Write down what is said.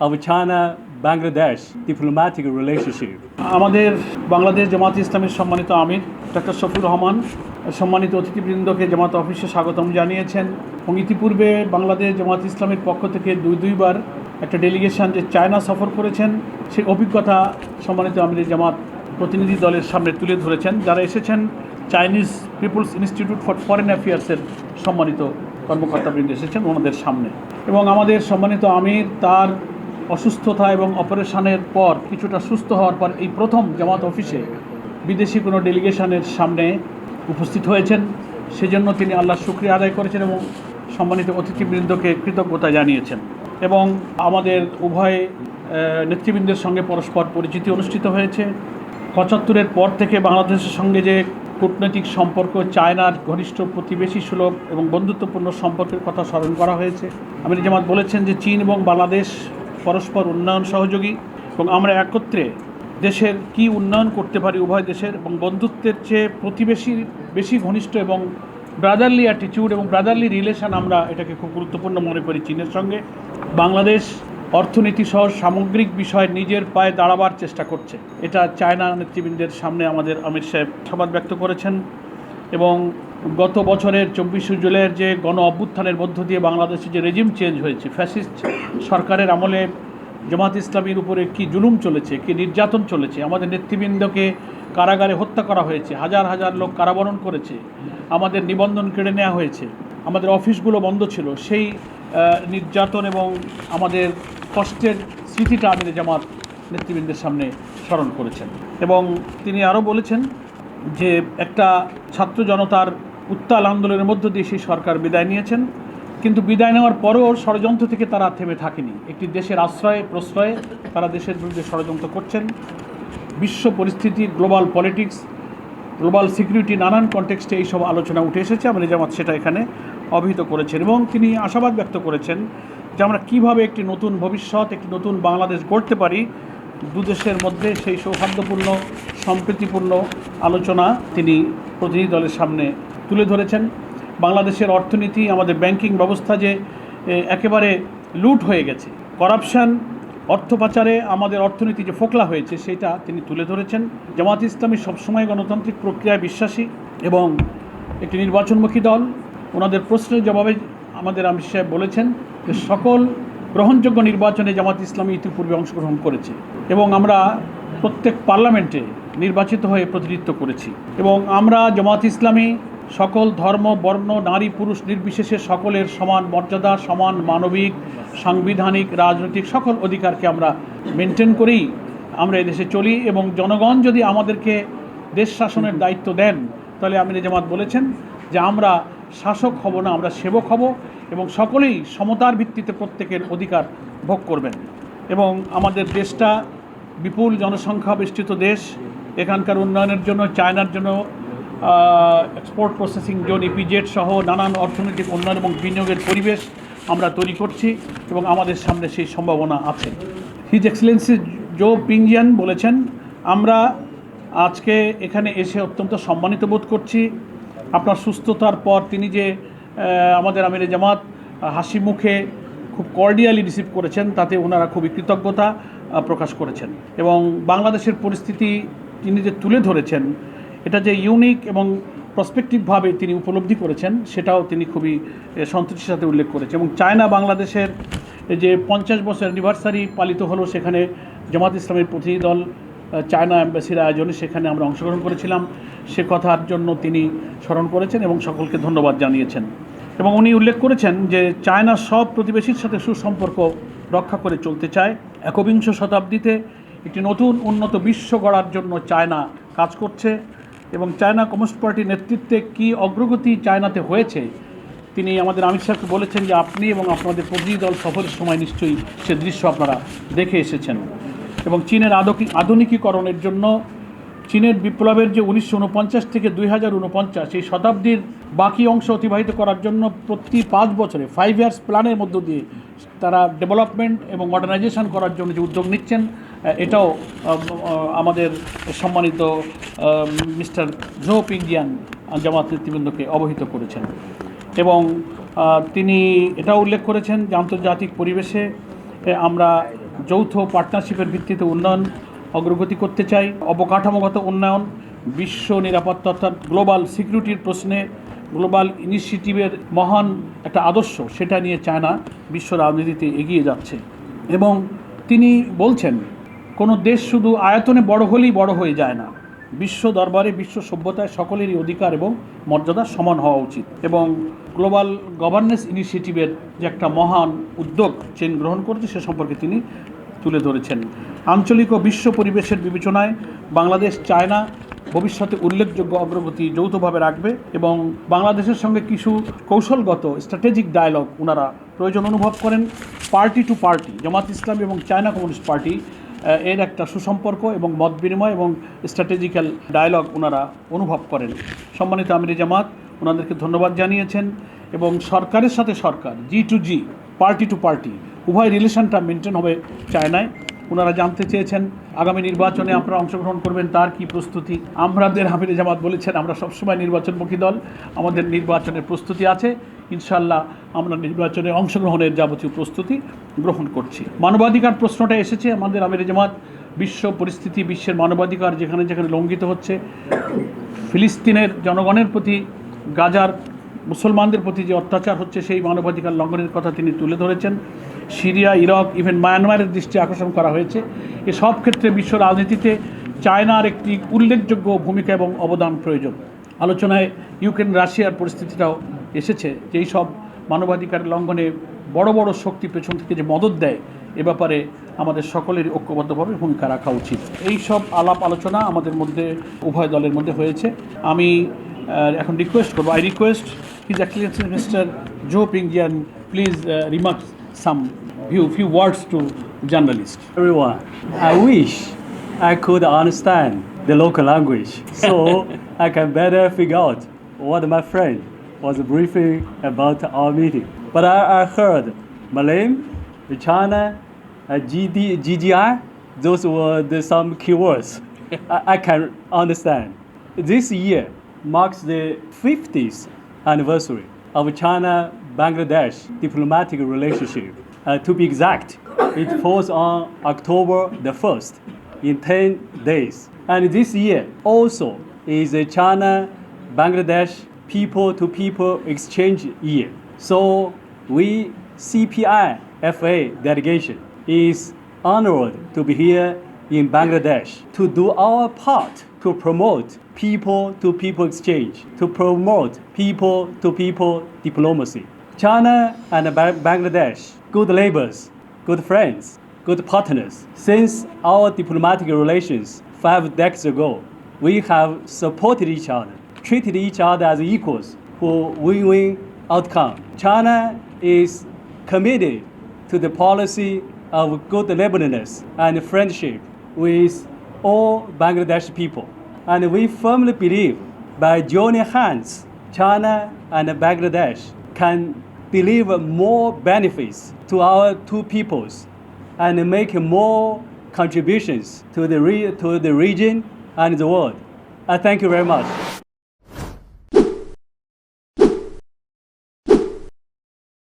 of China-Bangladesh diplomatic relationship. আমাদের বাংলাদেশ জামাত ইসলামের সম্মানিত আমির ডক্টর শফিউর রহমান, সম্মানিত অতিথিবৃন্দকে জামাত অফিসে স্বাগতম জানিয়েছেন। এবং ইতিপূর্বে বাংলাদেশ জামাত ইসলামের পক্ষ থেকে দুই, দুইবার একটা ডেলিগেশন যে চায়না সফর করেছেন, সেই অভিজ্ঞতা সম্মানিত আমিরের জামাত প্রতিনিধি দলের সামনে তুলে ধরেছেন। যারা এসেছেন Chinese people's institute for foreign অ্যাফেয়ার্সের সম্মানিত কর্মকর্তাবৃন্দ এসেছেন ওনাদের সামনে। এবং আমাদের সম্মানিত আমির, তার অসুস্থতা এবং অপারেশনের পর কিছুটা সুস্থ হওয়ার পর এই প্রথম জামাত অফিসে বিদেশি কোনো ডেলিগেশনের সামনে উপস্থিত হয়েছেন। সেজন্য তিনি আল্লাহ শুক্রিয়া আদায় করেছেন এবং সম্মানিত অতিথিবৃন্দকে কৃতজ্ঞতা জানিয়েছেন এবং আমাদের উভয় নেতৃবৃন্দের সঙ্গে পরস্পর পরিচিতি অনুষ্ঠিত হয়েছে। পঁচাত্তরের পর থেকে বাংলাদেশের সঙ্গে যে কূটনৈতিক সম্পর্ক, চায়নার ঘনিষ্ঠ প্রতিবেশী সুলভ এবং বন্ধুত্বপূর্ণ সম্পর্কের কথা স্মরণ করা হয়েছে। আমির জামাত বলেছেন যে চীন এবং বাংলাদেশ পরস্পর উন্নয়ন সহযোগী এবং আমরা একত্রে দেশের কি উন্নয়ন করতে পারি উভয় দেশের এবং বন্ধুত্বের চেয়ে প্রতিবেশী বেশি ঘনিষ্ঠ এবং ব্রাদারলি অ্যাটিটিউড এবং ব্রাদারলি রিলেশন আমরা এটাকে খুব গুরুত্বপূর্ণ মনে করি চীনের সঙ্গে। বাংলাদেশ অর্থনীতি সহ সামগ্রিক বিষয়ে নিজের পায়ে দাঁড়াবার চেষ্টা করছে। এটা চায়না নেতৃবৃন্দের সামনে আমাদের আমির সাহেব সবাদ ব্যক্ত করেছেন এবং গত বছরের চব্বিশে জুলাইয়ের যে গণ অভ্যুত্থানের মধ্য দিয়ে বাংলাদেশে যে রেজিম চেঞ্জ হয়েছে ফ্যাসিস্ট সরকারের আমলে জামাত ইসলামীর উপরে কি জুলুম চলেছে, কি নির্যাতন চলেছে, আমাদের নেতৃবৃন্দকে কারাগারে হত্যা করা হয়েছে, হাজার হাজার লোক কারাবরণ করেছে, আমাদের নিবন্ধন কেড়ে নেওয়া হয়েছে, আমাদের অফিসগুলো বন্ধ ছিল, সেই নির্যাতন এবং আমাদের কষ্টের স্মৃতিটা আমাদের জামাত নেতৃবৃন্দের সামনে স্মরণ করেছেন। এবং তিনি আরও বলেছেন যে একটা ছাত্র জনতার উত্তাল আন্দোলনের মধ্য দিয়ে সেই সরকার বিদায় নিয়েছেন। কিন্তু বিদায় নেওয়ার পরেও ষড়যন্ত্র থেকে তারা থেমে থাকেনি। একটি দেশের আশ্রয়ে, প্রশ্রয়ে তারা দেশের বিরুদ্ধে ষড়যন্ত্র করছেন। বিশ্ব পরিস্থিতি, গ্লোবাল পলিটিক্স, গ্লোবাল সিকিউরিটি, নানান কনটেক্সটে এইসব আলোচনা উঠে এসেছে। আমাদের জামাত সেটা এখানে অভিহিত করেছেন এবং তিনি আশাবাদ ব্যক্ত করেছেন যে আমরা কীভাবে একটি নতুন ভবিষ্যৎ, একটি নতুন বাংলাদেশ গড়তে পারি। দু দেশের মধ্যে সেই সৌহার্দ্যপূর্ণ, সম্প্রীতিপূর্ণ আলোচনা তিনি প্রতিনিধি দলের সামনে তুলে ধরেছেন। বাংলাদেশের অর্থনীতি, আমাদের ব্যাংকিং ব্যবস্থা যে একেবারে লুট হয়ে গেছে। করাপশন, অর্থ পাচারে আমাদের অর্থনীতি যে ফোকলা হয়েছে, সেটা তিনি তুলে ধরেছেন। জামাত ইসলামী সবসময় গণতান্ত্রিক প্রক্রিয়ায় বিশ্বাসী এবং একটি নির্বাচনমুখী দল। ওনাদের প্রশ্নের জবাবে আমাদের আমির সাহেব বলেছেন যে, সকল গ্রহণযোগ্য নির্বাচনে জামাত ইসলামী ইতিপূর্বে অংশগ্রহণ করেছে এবং আমরা প্রত্যেক পার্লামেন্টে নির্বাচিত হয়ে প্রতিনিধিত্ব করেছি এবং আমরা জামাত ইসলামী সকল ধর্ম, বর্ণ, নারী, পুরুষ, নির্বিশেষে সকলের সমান মর্যাদা, সমান মানবিক, সাংবিধানিক, রাজনৈতিক সকল অধিকারকে আমরা মেনটেন করেই আমরা এদেশে চলি এবং জনগণ যদি আমাদেরকে দেশ শাসনের দায়িত্ব দেন, তাহলে আমির জামাত বলেছেন যে আমরা শাসক হব না, আমরা সেবক হব এবং সকলেই সমতার ভিত্তিতে প্রত্যেকের অধিকার ভোগ করবেন। এবং আমাদের দেশটা বিপুল জনসংখ্যা বেষ্টিত দেশ, এখানকার উন্নয়নের জন্য, চায়নার জন্য এক্সপোর্ট প্রসেসিং জোন ইপিজেড সহ নানান অর্থনৈতিক উন্নয়ন এবং বিনিয়োগের পরিবেশ আমরা তৈরি করছি এবং আমাদের সামনে সেই সম্ভাবনা আছে। হিজ এক্সেলেন্সি জো পিংজিয়ান বলেছেন, আমরা আজকে এখানে এসে অত্যন্ত সম্মানিত বোধ করছি। আপনার সুস্থতার পর তিনি যে আমাদের আমিরে জামাত, হাসি মুখে খুব কর্ডিয়ালি রিসিভ করেছেন, তাতে ওনারা খুবই কৃতজ্ঞতা প্রকাশ করেছেন। এবং বাংলাদেশের পরিস্থিতি তিনি যে তুলে ধরেছেন এটা যে ইউনিক এবং প্রসপেক্টিভভাবে তিনি উপলব্ধি করেছেন, সেটাও তিনি খুবই সন্তুষ্টির সাথে উল্লেখ করেছেন। এবং চায়না বাংলাদেশের যে পঞ্চাশ বছর অ্যানিভার্সারি পালিত হলো, সেখানে জামাত ইসলামের প্রতিনিধি দল চায়না অ্যাম্বাসির আয়োজনে সেখানে আমরা অংশগ্রহণ করেছিলাম। সে কথার জন্য তিনি স্মরণ করেছেন এবং সকলকে ধন্যবাদ জানিয়েছেন। এবং উনি উল্লেখ করেছেন যে চায়না সব প্রতিবেশীর সাথে সুসম্পর্ক রক্ষা করে চলতে চায়। একবিংশ শতাব্দীতে একটি নতুন, উন্নত বিশ্ব গড়ার জন্য চায়না কাজ করছে। এবং চায়না কমিউনিস্ট পার্টির নেতৃত্বে কি অগ্রগতি চায়নাতে হয়েছে, তিনি আমাদের আমির শাহকে বলেছেন যে আপনি এবং আপনাদের প্রতিনিধি দল সফরের সময় নিশ্চয়ই সে দৃশ্য আপনারা দেখে এসেছেন। এবং চীনের আধুনিকীকরণের জন্য চীনের বিপ্লবের যে উনিশশো উনপঞ্চাশ থেকে দুই হাজার উনপঞ্চাশ এই শতাব্দীর বাকি অংশ অতিবাহিত করার জন্য প্রতি পাঁচ বছরে ফাইভ ইয়ার্স প্ল্যানের মধ্য দিয়ে তারা ডেভেলপমেন্ট এবং মডার্নাইজেশন করার জন্য যে উদ্যোগ নিচ্ছেন এটাও আমাদের সম্মানিত মিস্টার জো পিংজিয়ান জামাত নেতৃবৃন্দকে অবহিত করেছেন। এবং তিনি এটাও উল্লেখ করেছেন যে আন্তর্জাতিক পরিবেশে আমরা যৌথ পার্টনারশিপের ভিত্তিতে উন্নয়ন অগ্রগতি করতে চাই। অবকাঠামোগত উন্নয়ন, বিশ্ব নিরাপত্তা অর্থাৎ গ্লোবাল সিকিউরিটির প্রশ্নে গ্লোবাল ইনিশিয়েটিভের মহান একটা আদর্শ, সেটা নিয়ে চায়না বিশ্ব রাজনীতিতে এগিয়ে যাচ্ছে। এবং তিনি বলছেন কোনো দেশ শুধু আয়তনে বড় হলেই বড় হয়ে যায় না। বিশ্ব দরবারে বিশ্ব সভ্যতায় সকলেরই অধিকার এবং মর্যাদা সমান হওয়া উচিত এবং গ্লোবাল গভর্নেন্স ইনিশিয়েটিভের যে একটা মহান উদ্যোগ চীন গ্রহণ করেছে, সে সম্পর্কে তিনি তুলে ধরেছেন। আঞ্চলিক ও বিশ্ব পরিবেশের বিবেচনায় বাংলাদেশ, চায়না ভবিষ্যতে উল্লেখযোগ্য অগ্রগতি যৌথভাবে রাখবে এবং বাংলাদেশের সঙ্গে কিছু কৌশলগত স্ট্র্যাটেজিক ডায়ালগ ওনারা প্রয়োজন অনুভব করেন। Party to party, Jamaat Islam এবং চায়না কমিউনিস্ট পার্টি এর একটা সুসম্পর্ক এবং মত বিনিময় এবং স্ট্র্যাটেজিক্যাল ডায়ালগ ওনারা অনুভব করেন। সম্মানিত আমির জামাত, ওনাদেরকে ধন্যবাদ জানিয়েছেন এবং সরকারের সাথে সরকার G to G party to party উভয় রিলেশনটা মেনটেন হবে চায়নায়। ওনারা জানতে চেয়েছেন, আগামী নির্বাচনে আপনারা অংশগ্রহণ করবেন, তার কি প্রস্তুতি? আমাদের হামিদ জামাত বলেছেন, আমরা সবসময় নির্বাচনমুখী দল, আমাদের নির্বাচনের প্রস্তুতি আছে। ইনশাল্লাহ আমরা নির্বাচনে অংশগ্রহণের যাবতীয় প্রস্তুতি গ্রহণ করছি। মানবাধিকার প্রশ্নটা এসেছে আমাদের আমির জামাত, বিশ্ব পরিস্থিতি, বিশ্বের মানবাধিকার যেখানে যেখানে লঙ্ঘিত হচ্ছে, ফিলিস্তিনের জনগণের প্রতি, গাজার মুসলমানদের প্রতি যে অত্যাচার হচ্ছে, সেই মানবাধিকার লঙ্ঘনের কথা তিনি তুলে ধরেছেন। সিরিয়া, ইরাক ইভেন মায়ানমারের দৃষ্টি আকর্ষণ করা হয়েছে। এসব ক্ষেত্রে বিশ্ব রাজনীতিতে চায়নার একটি উল্লেখযোগ্য ভূমিকা এবং অবদান প্রয়োজন। আলোচনায় ইউক্রেন রাশিয়ার পরিস্থিতিটাও এসেছে যে এই সব মানবাধিকার লঙ্ঘনে বড় বড় শক্তি পেছন থেকে যে মদত দেয়, এ ব্যাপারে আমাদের সকলের ঐক্যবদ্ধভাবে ভূমিকা রাখা উচিত। এই সব আলাপ আলোচনা আমাদের মধ্যে, উভয় দলের মধ্যে হয়েছে। আমি এখন রিকোয়েস্ট করব I request his excellency mister Zhou Pingjian please remarks some view few words to journalist I wish I could understand the local language so I can better figure out what my friend was briefing about our meeting. But I, I heard Malay, China, uh, GD, GGI, those were the, some keywords I, I can understand. This year marks the 50th anniversary of China Bangladesh diplomatic relationship. Uh, to be exact, it falls on October the 1st in 10 days. And this year also is a China Bangladesh people to people exchange year. So we CPI FA delegation is honored to be here in Bangladesh to do our part to promote people to people exchange, to promote people to people diplomacy. China and Bangladesh, good neighbors, good friends, good partners. Since our diplomatic relations five decades ago, we have supported each other, treated each other as equals for win-win outcome. China is committed to the policy of good neighborliness and friendship with all Bangladesh people. And we firmly believe by joining hands, China and Bangladesh can deliver more benefits to our two peoples and make more contributions to the, re- to the region and the world. I thank you very much.